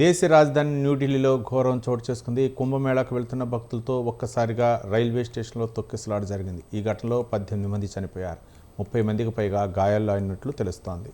దేశ రాజధాని న్యూఢిల్లీలో ఘోరం చోటు చేసుకుంది. కుంభమేళాకు వెళ్తున్న భక్తులతో ఒక్కసారిగా రైల్వే స్టేషన్లో తొక్కిసలాట జరిగింది. ఈ ఘటనలో పద్దెనిమిది మంది చనిపోయారు. ముప్పై మందికి పైగా గాయాల్లో అయినట్లు తెలుస్తోంది.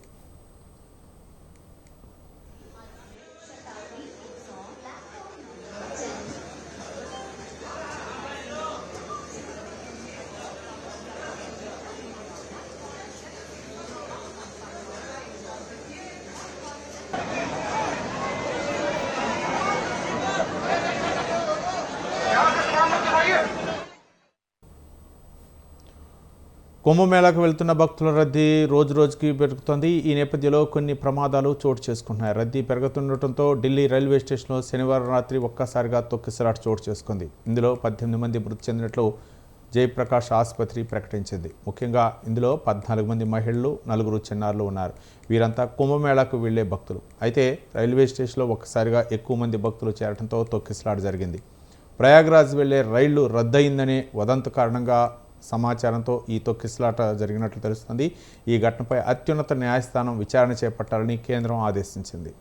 కుంభమేళాకు వెళ్తున్న భక్తుల రద్దీ రోజు రోజుకి పెరుగుతోంది. ఈ నేపథ్యంలో కొన్ని ప్రమాదాలు చోటు చేసుకుంటున్నాయి. రద్దీ పెరుగుతుండటంతో ఢిల్లీ రైల్వే స్టేషన్లో శనివారం రాత్రి ఒక్కసారిగా తొక్కిసలాట చోటు చేసుకుంది. ఇందులో పద్దెనిమిది మంది మృతి చెందినట్లు జయప్రకాష్ ఆసుపత్రి ప్రకటించింది. ముఖ్యంగా ఇందులో పద్నాలుగు మంది మహిళలు నలుగురు చిన్నారులు ఉన్నారు. వీరంతా కుంభమేళాకు వెళ్ళే భక్తులు. అయితే రైల్వే స్టేషన్లో ఒక్కసారిగా ఎక్కువ మంది భక్తులు చేరడంతో తొక్కిసలాట జరిగింది. ప్రయాగ్రాజ్ వెళ్ళే రైళ్ళు రద్దయిందనే వదంతు కారణంగా సమాచారంతో ఈ తొక్కిసలాట జరిగినట్లు తెలుస్తుంది. ఈ ఘటనపై అత్యున్నత న్యాయస్థానం విచారణ చేపట్టాలని కేంద్రం ఆదేశించింది.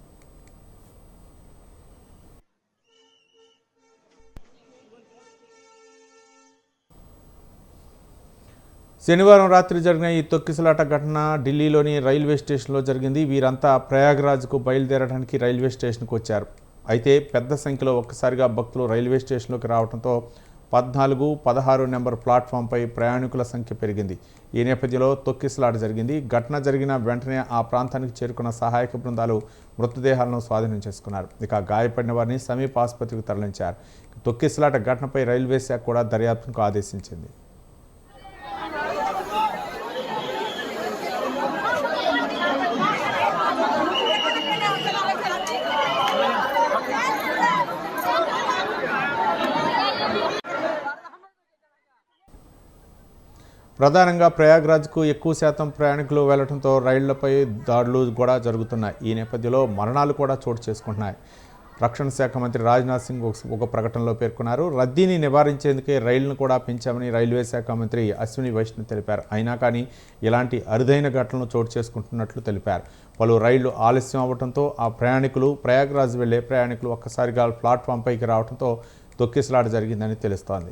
శనివారం రాత్రి జరిగిన ఈ తొక్కిసలాట ఘటన ఢిల్లీలోని రైల్వే స్టేషన్లో జరిగింది. వీరంతా ప్రయాగ్రాజ్కు బయలుదేరడానికి రైల్వే స్టేషన్కు వచ్చారు అయితే పెద్ద సంఖ్యలో ఒక్కసారిగా భక్తులు రైల్వే స్టేషన్లోకి రావడంతో పద్నాలుగు పదహారు నెంబర్ ప్లాట్ఫామ్పై ప్రయాణికుల సంఖ్య పెరిగింది. ఈ నేపథ్యంలో తొక్కిసలాట జరిగింది. ఘటన జరిగిన వెంటనే ఆ ప్రాంతానికి చేరుకున్న సహాయక బృందాలు మృతదేహాలను స్వాధీనం చేసుకున్నారు. ఇక గాయపడిన వారిని సమీప ఆసుపత్రికి తరలించారు. తొక్కిసలాట ఘటనపై రైల్వే శాఖ కూడా దర్యాప్తుకు ఆదేశించింది. ప్రధానంగా ప్రయాగ్రాజ్కు ఎక్కువ శాతం ప్రయాణికులు వెళ్ళడంతో రైళ్ళపై దాడులు కూడా జరుగుతున్నాయి. ఈ నేపథ్యంలో మరణాలు కూడా చోటు చేసుకుంటున్నాయి. రక్షణ శాఖ మంత్రి రాజ్నాథ్ సింగ్ ఒక- ప్రకటనలో పేర్కొన్నారు. రద్దీని నివారించేందుకే రైళ్ళను కూడా పెంచామని రైల్వే శాఖ మంత్రి అశ్విని వైష్ణవ్ తెలిపారు. అయినా కానీ ఇలాంటి అరుదైన ఘటనలు చోటు చేసుకుంటున్నట్లు తెలిపారు. పలు రైళ్ళు ఆలస్యం అవ్వడంతో ఆ ప్రయాణికులు ప్రయాగ్రాజ్ వెళ్ళే ప్రయాణికులు ఒక్కసారిగా ప్లాట్ఫామ్ పైకి రావడంతో తొక్కిసలాట జరిగిందని తెలుస్తోంది.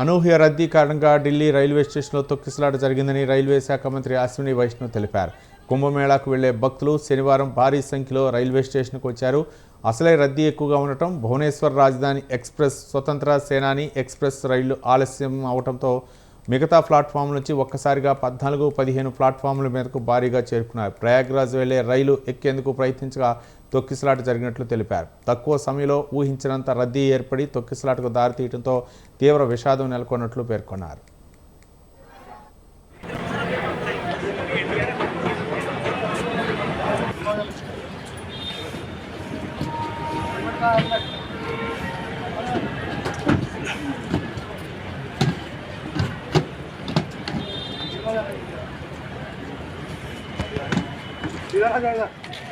అనూహ్య రద్దీ కారణంగా ఢిల్లీ రైల్వే స్టేషన్లో తొక్కిసలాట జరిగిందని రైల్వే శాఖ మంత్రి అశ్విని వైష్ణవ్ తెలిపారు. కుంభమేళాకు వెళ్ళే భక్తులు శనివారం భారీ సంఖ్యలో రైల్వే స్టేషన్కు వచ్చారు. అసలే రద్దీ ఎక్కువగా ఉండటం భువనేశ్వర్ రాజధాని ఎక్స్ప్రెస్ స్వతంత్ర సేనాని ఎక్స్ప్రెస్ రైళ్ళు ఆలస్యం అవడంతో మిగతా ప్లాట్ఫామ్ నుంచి ఒక్కసారిగా పద్నాలుగు పదిహేను ప్లాట్ఫామ్ల మీదకు భారీగా చేరుకున్నారు. ప్రయాగ్రాజ్ వెళ్ళే రైలు ఎక్కేందుకు ప్రయత్నించగా తొక్కిసలాట జరిగినట్లు తెలిపారు. తక్కువ సమయంలో ఊహించినంత రద్దీ ఏర్పడి తొక్కిసలాటకు దారితీయడంతో తీవ్ర విషాదం నెలకొన్నట్లు పేర్కొన్నారు. 起来，起来，来。